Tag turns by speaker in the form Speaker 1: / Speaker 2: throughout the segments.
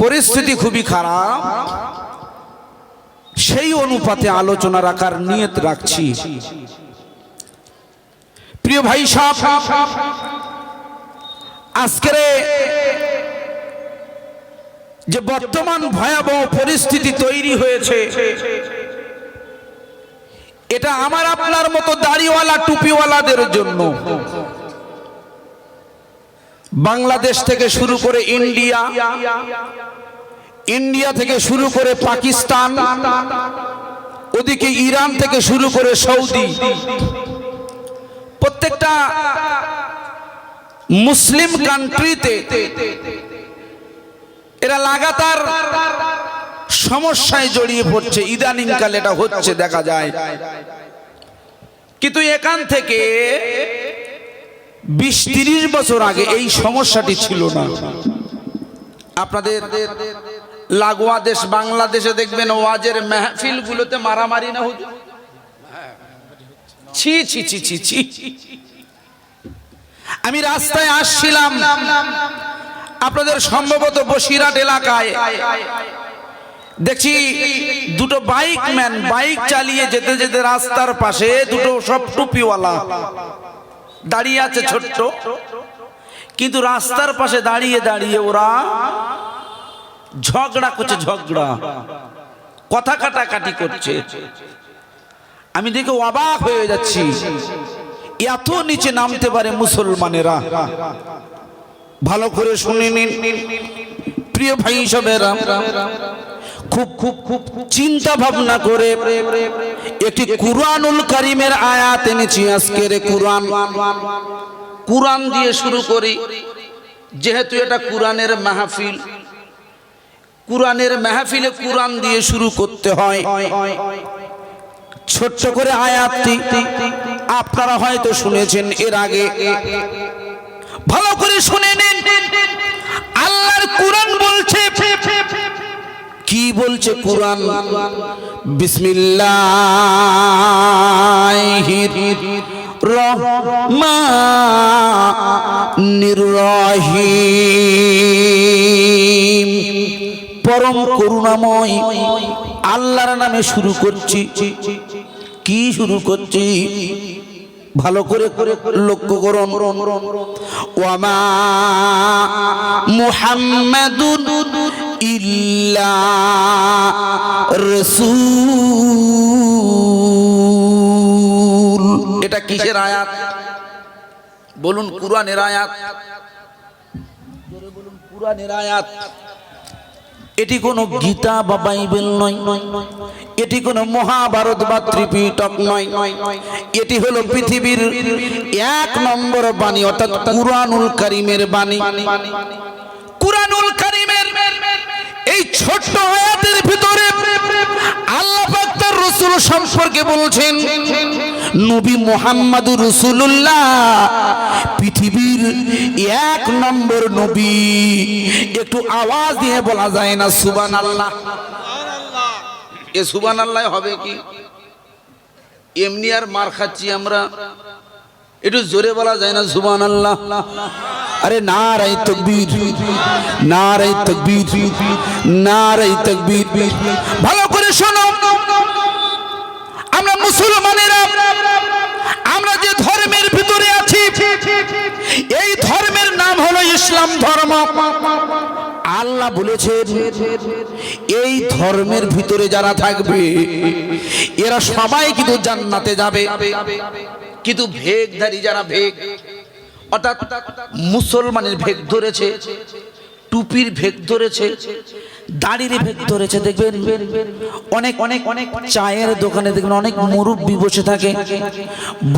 Speaker 1: পরিস্থিতি খুবই খারাপ। সেই অনুপাতে আলোচনা রাখার নিয়ত রাখছি। প্রিয় ভাই সাহ আজকের যে বর্তমান ভয়াবহ পরিস্থিতি তৈরি হয়েছে, এটা আমার আপনার মতো দাড়িওয়ালা, টুপিওয়ালাদের জন্য। বাংলাদেশ থেকে শুরু করে ইন্ডিয়া ইন্ডিয়া থেকে শুরু করে পাকিস্তান, ওদিকে ইরান থেকে শুরু করে সৌদি। প্রত্যেকটা মুসলিম কান্ট্রিতে এরা লাগাতার সমস্যায় জড়িয়ে পড়ছে। ইদানিং কাল এটা হচ্ছে, দেখা যায়। কিন্তু এখান থেকে বিশ তিরিশ বছর আগে এই সমস্যাটি ছিল না। আপনাদের লাগোয়া দেশ বাংলাদেশে দেখবেন ওয়াজের মেহফিল গুলোতে মারামারি না হতো ছি ছি ছি ছি ছি। আমি রাস্তায় আসছিলাম। আপনাদের সম্ভবত বসিরহাট এলাকায়। দেখছি দুটো বাইক ম্যান, বাইক চালিয়ে যেতে যেতে রাস্তার পাশে দুটো সব টুপিওয়ালা। দাঁড়িয়ে আছে ছোট্ট। কিন্তু রাস্তার পাশে দাঁড়িয়ে দাঁড়িয়ে ওরা ঝগড়া করছে ঝগড়া। কথা কাটাকাটি করছে। আমি দেখে অবাক হয়ে যাচ্ছি। এত নিচে নামতে পারে মুসলমানেরা। ভালো করে শুনে নিন। প্রিয় ভাই হিসাবেরা খুব খুব খুব চিন্তা ভাবনা করে একটি কুরআনুল কারিমের আয়াত এনেছি আজকের কুরআন। কুরআন দিয়ে শুরু করি। যেহেতু এটা কুরআনের মাহফিল কুরআনের মাহফিলে কুরআন দিয়ে শুরু করতে হয়। ছোট্ট করে আয়াতটি আপনারা হয়তো শুনেছেন এর আগে। ভালো করে শুনে নিন। আল্লাহর কুরআন বলছে কি বলছে কুরআন? বিসমিল্লাহির রহমানির রহিম। পরম করুণাময় আল্লাহর নামে শুরু করছি। কি শুরু করছি? ভালো করে করে লক্ষ্য করুন। ওয়ামা মুহাম্মাদুন ইল্লা রাসূল। এটা কিসের আয়াত? বলুন কুরআনের আয়াত। বলুন কুরআনের আয়াত এটি কোনো গীতা বা বাইবেল নয় নয় নয়। এটি কোনো মহাভারত বা ত্রিপিটক নয়। এটি হলো পৃথিবীর এক নম্বর বাণী, অর্থাৎ কুরআনুল কারিমের বাণী। কুরআনুল কারিমের এই ছোট্ট আয়াতের ভিতরে আল্লাহ তার রাসূল সম্পর্কে বলছেন, নবী মুহাম্মদুর রাসূলুল্লাহ, পৃথিবীর এক নম্বর নবী। একটু আওয়াজ দিয়ে বলা যায় না, সুবহানাল্লাহ। এ সুবহানাল্লাহ হবে কি? এমনি আর মার খাচ্ছি আমরা। একটু জোরে বলা যায় না সুবান আল্লাহ আরে না রাই তকবীর না রাই তকবীর না রাই তকবীর। ভালো করে শোনো। আমরা মুসলমানেরা, আমরা যে ধর্মের ভিতরে আছি, এই ধর্মের নাম হলো ইসলাম ধর্ম। আল্লাহ বলেছেন, এই ধর্মের ভিতরে যারা থাকবে, এরা সবাই কিন্তু জান্নাতে যাবে। কিন্তু ভেগধারী যারা ভেগ অর্থাৎ মুসলমানের ভেগ ধরেছে, টুপির ভেগ ধরেছে, দাড়ির ভেগ ধরেছে, দেখবেন? অনেক অনেক অনেক চায়ের দোকানে দেখবেন অনেক মুরুব্বি বসে থাকে।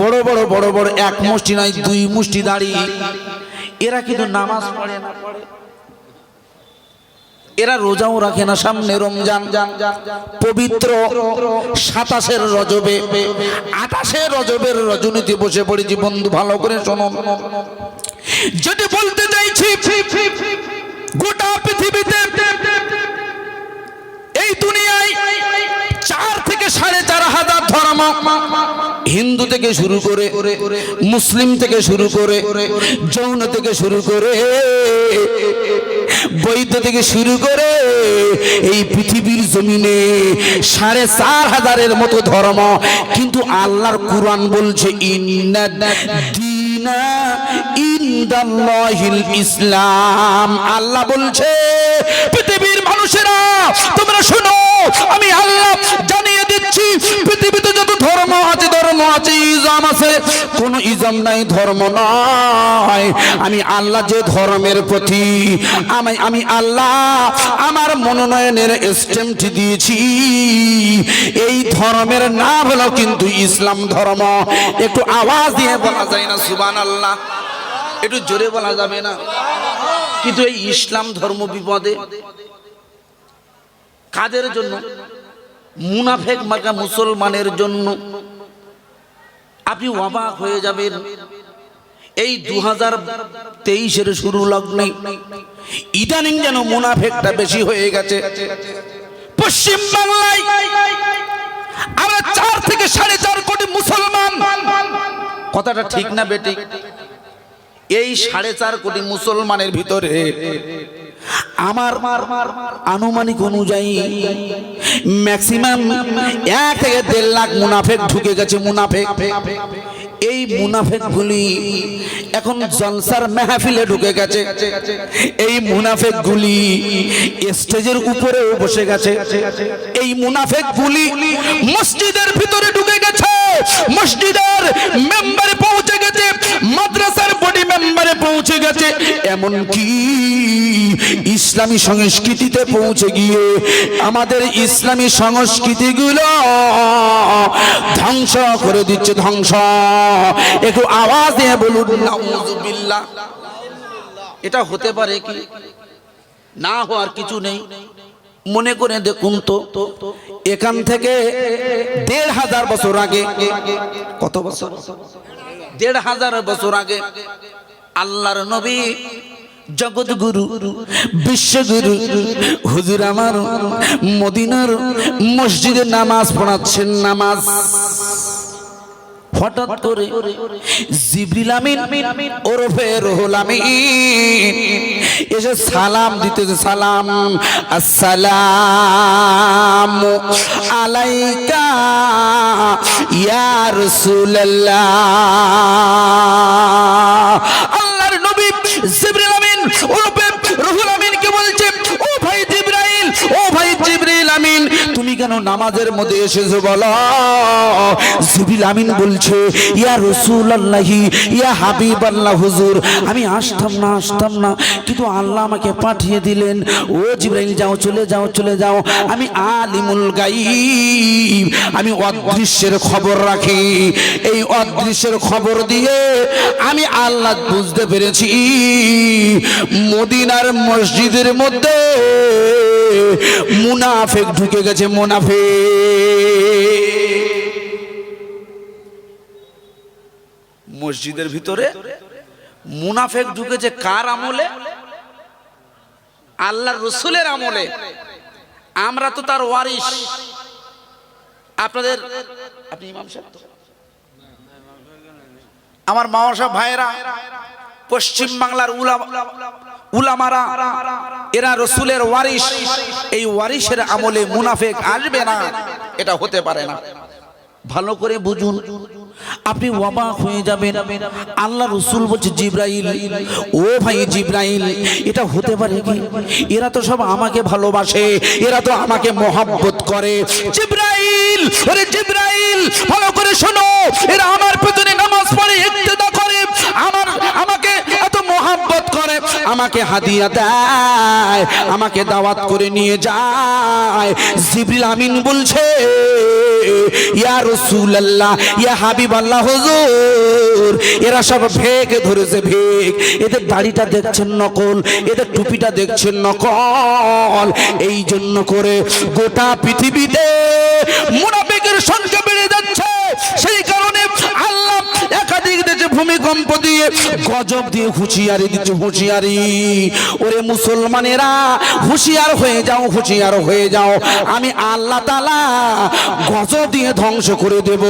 Speaker 1: বড় বড় বড় বড়, এক মুষ্টি নাই দুই মুষ্টি দাড়ি। এরা কিন্তু নামাজ পড়ে না। পড়ে এরা রোজাও রাখে না সামনে রমজান। পবিত্র সাতাশের রজবে, আঠাশে রজবের রজনীতি বসে পড়েছি, বন্ধু, ভালো করে শোনো যদি বলতে চাইছি, গোটা পৃথিবীতে এই দুনিয়ায় চার থেকে সাড়ে চার হাজার ধর্ম হিন্দু থেকে শুরু করে মুসলিম থেকে শুরু করে যৌন থেকে শুরু করে বৈদ্য থেকে শুরু করে এই পৃথিবীর জমিনে সাড়ে চার হাজারের মতো ধর্ম। কিন্তু আল্লাহর কোরআন বলছে ইন্না দিনা ইন্দাল্লাহিল ইসলাম। আল্লাহ বলছে, পৃথিবীর মানুষেরা, তোমরা শোনো, আমি আল্লাহ জানিয়ে দিচ্ছি, পৃথিবীতে যত ধর্ম আছে ধর্ম আছে, ইজাম আছে, কোন ইজাম নাই, ধর্ম নয় আমি আল্লাহ যে ধর্মের প্রতি, আমি আমি আল্লাহ আমার মনোনয়নের স্টেমটি দিয়েছি। এই ধর্মের নাম হলো কিন্তু ইসলাম ধর্ম। একটু আওয়াজ দিয়ে বলা যায় না সুবান আল্লাহ একটু জোরে বলা যাবে না। কিন্তু এই ইসলাম ধর্ম বিপদে, কাদের জন্য? মুনাফেক মার্কা মুসলমানের জন্য। আপনি অবাক হয়ে যাবেন। এই দু হাজার তেইশের শুরু লগ্নে ইদানিং যেন মুনাফেকটা বেশি হয়ে গেছে। পশ্চিম বাংলায় আমরা চার থেকে সাড়ে চার কোটি মুসলমান। কথাটা ঠিক না বেটি এই সাড়ে চার কোটি মুসলমানের ভিতরে আমার আনুমানিক অনুযায়ী ম্যাক্সিমাম এক থেকে দেড় লাখ মুনাফেক ঢুকে গেছে মুনাফেক। এই মুনাফেক গুলি এখন জলসার মেহফিলে ঢুকে গেছে। এই মুনাফেক গুলি স্টেজের উপরেও বসে গেছে। এই মুনাফেক গুলি মসজিদের ভিতরে ঢুকে গেছে। মসজিদের মেম্বারে পৌঁছে গেছে। মাদ্রাসার বডি মেম্বারে পৌঁছে গেছে। এমন কি ইসলামী সংস্কৃতিতে পৌঁছে গিয়ে আমাদের ইসলামী সংস্কৃতিগুলো ধ্বংস করে দিচ্ছে, ধ্বংস। একটু আওয়াজ দিয়ে বলুন এটা হতে পারে কি? না হওয়ার কিছু নেই। মনে করে দেখুন তো, এখান থেকে দেড় হাজার বছর আগে, কত বছর? দেড় হাজার বছর আগে আল্লাহর নবী জগৎগুরু, বিশ্বগুরু, হুজুর আমার, মদিনার মসজিদে নামাজ পড়াচ্ছেন, নামাজ। হঠাৎ করে জিবরিল আমিন ওরফে রুহুল আমিন এসে সালাম দিতেছে সালাম, আসসালাম আলাইকা ইয়া রাসূলুল্লাহ। আল্লাহর নবী জিবরিল আমিন ওরফে রুহুল আমিনকে বলছে ও ভাই জিবরাইল ও ভাই জিবরিল আমিন তুমি কেন নামাজের মধ্যে এসেছ বলো? জিবরিল আমিন বলছে, ইয়া রাসূলুল্লাহি, ইয়া হাবিবাল্লাহ হুজুর, আমি আসতাম না আসতাম না, কিন্তু আল্লাহ আমাকে পাঠিয়ে দিলেন। ও জিবরাইল, যাও, চলে যাও চলে যাও, আমি আলিমুল গাইব, আমি অদৃশ্যের খবর রাখি। এই অদৃশ্যের খবর দিয়ে আমি আল্লাহ বুঝতে পেরেছি, মদিনার মসজিদের মধ্যে মুনাফেক ঢুকে গেছে মসজিদের ভিতরে মুনাফেক ঢুকেছে কার আমলে? আল্লাহ রসুলের আমলে। আমরা তো তার ওয়ারিস আপনাদের আপনি ইমাম সাহেব আমার মামা সাহেব ভাইয়েরা, পশ্চিম বাংলার উলামা উলামারা, এরা রসুলের ওয়ারিস এই ওয়ারিসের আমলে মুনাফেক আসবে না, এটা হতে পারে না। ভালো করে বুঝুন, আপনি অবাক হয়ে যাবেন। আল্লাহ রসুল বলছে, জিব্রাইল, ও ভাই জিব্রাইল, এটা হতে পারে কি? এরা তো সব আমাকে ভালোবাসে, এরা তো আমাকে মহাব্বত করে। জিব্রাইল, ওরে জিব্রাইল, ভালো করে শোনো, এরা আমার পেছনে নামাজ পড়ে ইক্তেদা করে। আমার, আমাকে আমাকে হাদিয়া দেয়, আমাকে দাওয়াত করে নিয়ে যায়। জিবরিল আমিন বলছে, ইয়া রাসূলুল্লাহ, ইয়া হাবিবাল্লাহ, হুজুর, এরা সব ভেগ ধরেছে, ভেগ। এদের দাড়িটা দেখছেন নকল, এদের টুপিটা দেখছেন নকল। এই জন্য করে গোটা পৃথিবীতে মুনাফিকের সংখ্যা ভূমিকম্প দিয়ে গজব দিয়ে হুঁশিয়ারি দিচ্ছে, হুঁশিয়ারি। ওরে মুসলমানেরা, হুঁশিয়ার হয়ে যাও, হুঁশিয়ার হয়ে যাও। আমি আল্লাহ তালা গজব দিয়ে ধ্বংস করে দেব।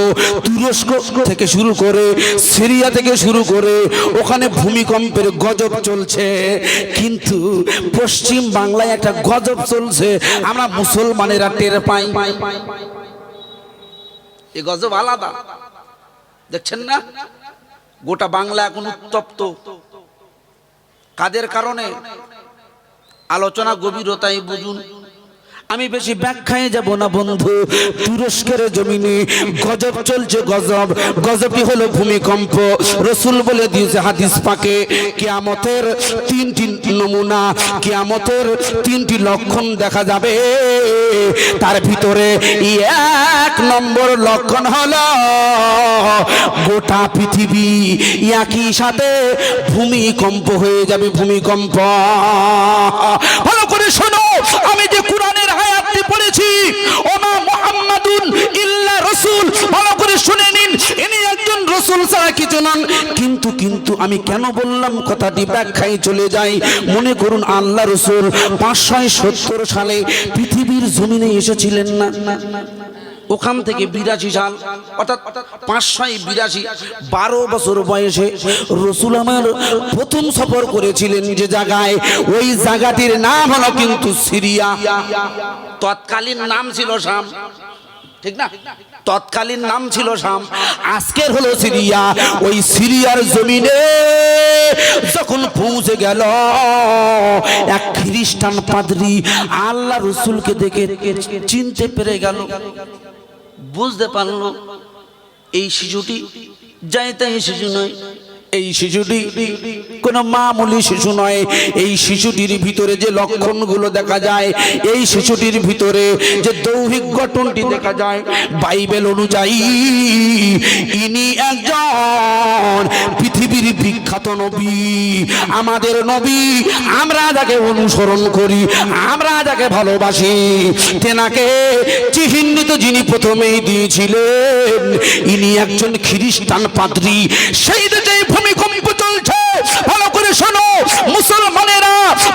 Speaker 1: তুরস্ক থেকে শুরু করে সিরিয়া থেকে শুরু করে ওখানে ভূমিকম্পের গজব চলছে। কিন্তু পশ্চিম বাংলায় একটা গজব চলছে। আমরা মুসলমানেরা টের পাই। এ গজব আলাদা। দেখছেন না? গোটা বাংলা এখন উত্তপ্ত। কাদের কারণে? আলোচনা গভীরতায় বুঝুন। আমি বেশি ব্যাখ্যায় যাব না, বন্ধু। তুরস্কের জমিনে গজব চলছে, গজব। গজবটি হলো ভূমিকম্প। রসুল বলে দিয়েছে হাদিস পাকে, কিয়ামতের তিনটি নমুনা, কিয়ামতের তিনটি লক্ষণ দেখা যাবে। তার ভিতরে এক নম্বর লক্ষণ হলো গোটা পৃথিবী একই সাথে ভূমিকম্প হয়ে যাবে, ভূমিকম্প। ভালো করে শোনো, আমি যে কোরআনের আয়াতটি পড়েছি। ওমা ইল্লা ভালো করে শুনে নিন। ইনি একজন রাসূল ছাড়া কিছু নন। কিন্তু কিন্তু আমি কেন বললাম কথাটি ব্যাখ্যায় চলে যাই। মনে করুন আল্লাহ রসুল পাঁচশো সত্তর সালে পৃথিবীর জমিনে এসেছিলেন না? ওখান থেকে বিরাশি সাল, অর্থাৎ পাঁচশো বিরাশি, বারো বছর বয়সে রসুল আমার প্রথম সফর করেছিলেন যে জায়গায়। ওই জায়গাটির নাম হলো কিন্তু সিরিয়া। তৎকালীন নাম ছিল শাম। ঠিক না? তৎকালীন নাম ছিল শাম। আজকের হলো সিরিয়া। ওই সিরিয়ার জমিনে যখন পৌঁছে গেল, এক খ্রিস্টান পাদ্রী আল্লাহ রসুলকে দেখে চিনতে পেরে গেল। বুঝতে পারল এই শিশুটি যাই তাই শিশু নয়। এই শিশুটি কোনো মামুলি শিশু নয়। এই শিশুটির ভিতরে যে লক্ষণগুলো দেখা যায়, এই শিশুটির ভিতরে যে দৈহিক গঠনটি দেখা যায়, বাইবেল অনুযায়ী ইনি একজন পৃথিবীর বিখ্যাত নবী। আমাদের নবী, আমরা যাকে অনুসরণ করি, আমরা যাকে ভালোবাসি, তেনাকে চিহ্নিত যিনি প্রথমেই দিয়েছিলেন, ইনি একজন খ্রিস্টান পাদ্রী। সেই দেশে ভূমিকম্প চলছে। ভালো করে শোনো, মুসলমানেরা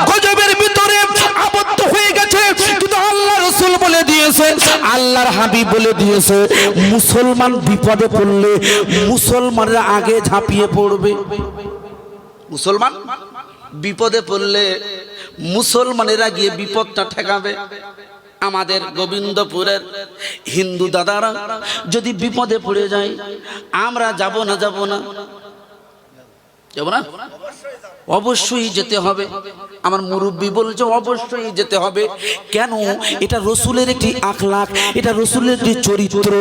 Speaker 1: গজবের ভিতরে আবদ্ধ হয়ে গেছে। কিন্তু আল্লাহ রসুল বলে দিয়েছে, আল্লাহর বলে দিয়েছে, মুসলমান বিপদে পড়লে মুসলমানরা আগে ঝাঁপিয়ে পড়বে। মুসলমান বিপদে পড়লে মুসলমানেরা গিয়ে বিপদটা ঠেকাবে। আমাদের গোবিন্দপুরের হিন্দু দাদারা যদি বিপদে পড়ে যায়, আমরা যাব না যাব না। না অবশ্যই যেতে হবে। আমার মুরব্বী বলছে, অবশ্যই যেতে হবে। কেন? এটা রসুলের একটি আখলাখ, এটা রসুলের একটি চরিত্র।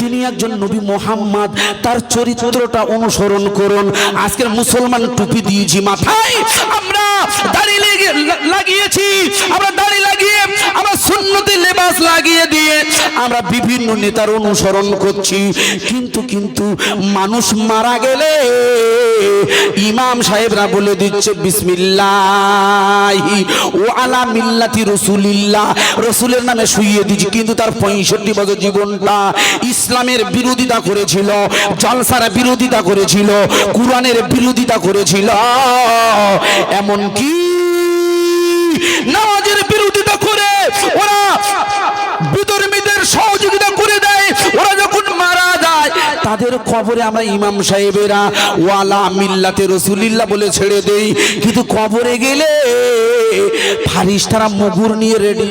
Speaker 1: তিনি একজন নবী মোহাম্মদ, তার চরিত্রটা অনুসরণ করুন। আজকের মুসলমান টুপি দিয়েছি মাথায়। আমরা আমরা বিভিন্ন নেতার অনুসরণ করছি। কিন্তু কিন্তু মানুষ মারা গেলে ইমাম সাহেবরা বলে দিচ্ছে, বিসমিল্লাহ ও আলা মিল্লাতি রসুলিল্লাহ। রসুলের নামে শুইয়ে দিচ্ছি কিন্তু তার পঁয়ষট্টি বছর জীবনটা ইসলামের বিরোধিতা করেছিল, জলসার বিরোধিতা করেছিল, কোরআনের বিরোধিতা করেছিল। এমনকি নামাজের বিরোধিতা করে ওরা বিধর্মীদের সহযোগিতা করে দেয়। ওরা যখন মারা যায়, তাদের খবরে আমরা ইমাম সাহেবেরা, ওয়ালা মিল্লাতে রসুলিল্লাহ বলে ছেড়ে দেই। কিন্তু কবরে গেলে ফারিস তারা মুগুর নিয়ে রেডি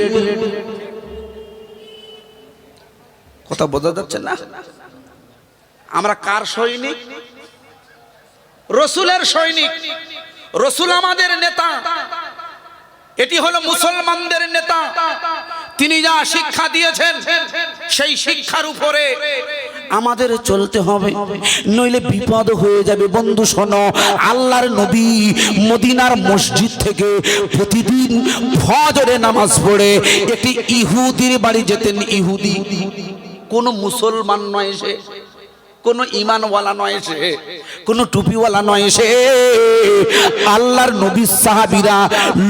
Speaker 1: কথা বোঝা যাচ্ছে না? আমরা কার সৈনিক? রসুলের সৈনিক। রসুল আমাদের নেতা। এটি হলো মুসলমানদের নেতা। তিনি যা শিক্ষা দিয়েছেন, সেই শিক্ষার উপরে আমাদের চলতে হবে। নইলে বিপদ হয়ে যাবে। বন্ধু, শোনো, আল্লাহর নবী মদিনার মসজিদ থেকে প্রতিদিন ফজরে নামাজ পড়ে। একটি ইহুদির বাড়ি যেতেন ইহুদি। কোন মুসলমান নয় সে। কোনো ইমানওয়ালা নয় সে, কোনো টুপিওয়ালা নয় সে। আল্লাহর নবী সাহাবীরা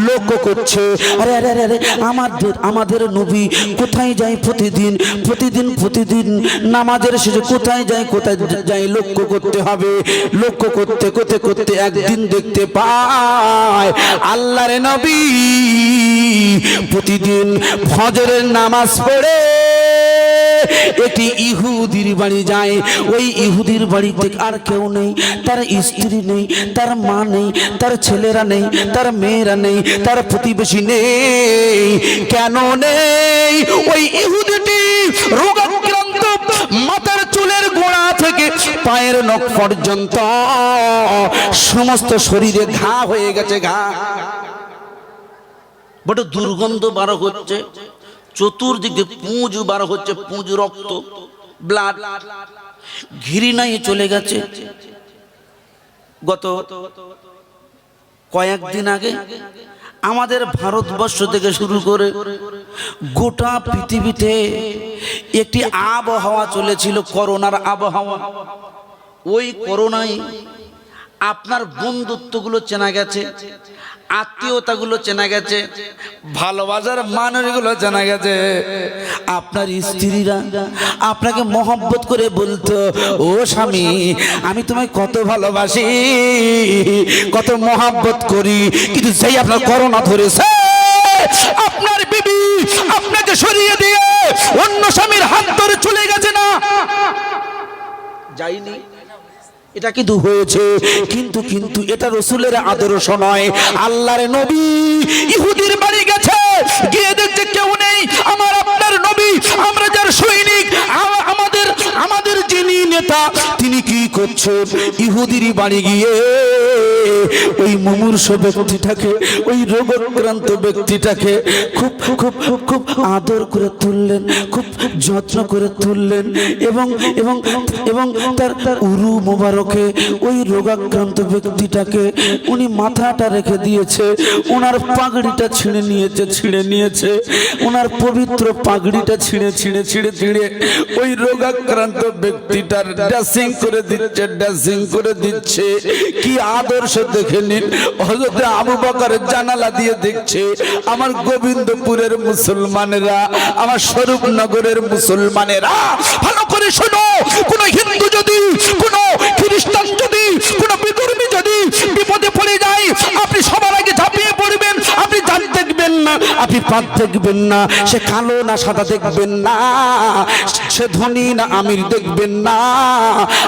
Speaker 1: লক্ষ্য করছে, আরে আরে আরে আমাদের আমাদের নবী কোথায় যায় প্রতিদিন? প্রতিদিন প্রতিদিন নামাজের শেষে কোথায় যায় কোথায় যায় লক্ষ্য করতে হবে। লক্ষ্য করতে করতে করতে একদিন দেখতে পায় আল্লাহর নবী প্রতিদিন ফজরের নামাজ পড়ে। এটি ইহুদির বাড়ি যায়, ওই ইহুদির বাড়িতে আর কেউ নেই। তার স্ত্রী নেই, তার মা নেই, তার ছেলেরা নেই, তার মেয়েরা নেই, তার প্রতিবেশী নেই। কেন নেই? ওই ইহুদিটি রোগাক্রান্ত, মাথার চুলের গোড়া থেকে পায়ের নখ পর্যন্ত সমস্ত শরীরে ঘা হয়ে গেছে, ঘা। বড় দুর্গন্ধ বারো হচ্ছে, চতুর্দিকে পুঁজ বার হচ্ছে, পুঁজ রক্ত ব্লাড ঘিরিনাই চলে গেছে। গত কয়েকদিন আগে আমাদের ভারতবর্ষ থেকে শুরু করে গোটা পৃথিবীতে একটি আবহাওয়া চলেছিল, করোনার আবহাওয়া। ওই করোনায় আপনার বন্ধুত্বগুলো চেনা গেছে, আত্মীয়তাগুলো চেনা গেছে, ভালোবাসার মানুষগুলো চেনা গেছে। আপনার স্ত্রীরা আপনাকে মহব্বত করে বলতো, ও স্বামী, আমি তোমায় কত ভালোবাসি, কত মহব্বত করি, কিন্তু সেই আপনার করোনা ধরেছে, আপনার বিবি আপনাকে সরিয়ে দিয়ে অন্য স্বামীর হাত ধরে চলে গেছে না। যাইনি। এটা কিন্তু হয়েছে, কিন্তু কিন্তু এটা রসুলের আদর্শ নয়। আল্লাহর নবী ইহুদির বাড়ি গেছে, গিয়ে দেখছে কেউ নেই। আমার আপনার নবী, আমরা যার সৈনিক আমাদের আমাদের যিনি নেতা, তিনি কি করছেন? ইহুদির বাড়ি গিয়ে ওই মুমূর্ষ ব্যক্তিটাকে, ওই রোগাক্রান্ত ব্যক্তিটাকে খুব খুব খুব আদর করে তুললেন, খুব যত্ন করে তুললেন এবং এবং এবং তার তার উরু মোবারকে ওই রোগাক্রান্ত ব্যক্তিটাকে উনি মাথাটা রেখে দিয়েছে ওনার পাগড়িটা ছিঁড়ে নিয়েছে ছিঁড়ে নিয়েছে ওনার পবিত্র পাগড়িটা ছিঁড়ে ছিঁড়ে ছিঁড়ে ছিঁড়ে ওই রোগাক্রান্ত ব্যক্তিটার ড্রেসিং করে দিচ্ছে ড্রেসিং করে দিচ্ছে। কি আদর্শ দেখে নিন। হজরতে আবু বকরের জানালা দিয়ে দেখছে, আমার গোবিন্দপুরের মুসলমানেরা, আমার স্বরূপনগরের মুসলমানেরা। ভালো করে শোনো, কোন হিন্দু যদি, কোন খ্রিস্টান যদি, কোন বিধর্মী যদি বিপদে পড়ে যায়, আপনি সবার আগে ঝাঁপিয়ে পড়বেন আপনি জান দেখবেন না, আপনি পাত দেখবেন না, সে কালো না, সাদা দেখবেন না, সে ধনী না, আমির দেখবেন না,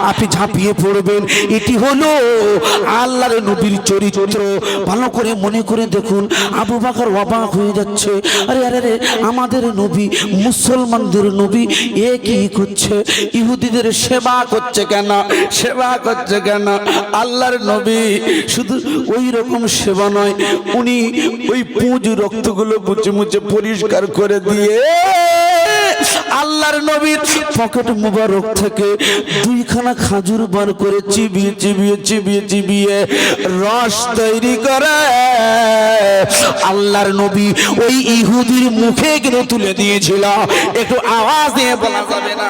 Speaker 1: আপনি ঝাঁপিয়ে পড়বেন। এটি হলো আল্লাহর নবীর চরিত্র। ভালো করে মনে করে দেখুন, আবু বাকর অবাক হয়ে যাচ্ছে। আরে আরে আরে, আমাদের নবী, মুসলমানদের নবী এ কি করছে? ইহুদিদের সেবা করছে কেন? সেবা করছে কেন? আল্লাহর নবী শুধু ওই রকম সেবা নয়, উনি ওই পুঁজ রক্তগুলো মুছে মুছে পরিষ্কার করে দিয়ে আল্লাহর নবীর পকেট মুবারক থেকে দুইখানা খাজুর বার করে চিবিয়ে চিবিয়ে চিবিয়ে চিবিয়ে রস তৈরি করে। আল্লাহর নবী ওই ইহুদির মুখে কিন্তু তুলে দিয়েছিল। একটু আওয়াজ দিয়ে বলা যাবে না।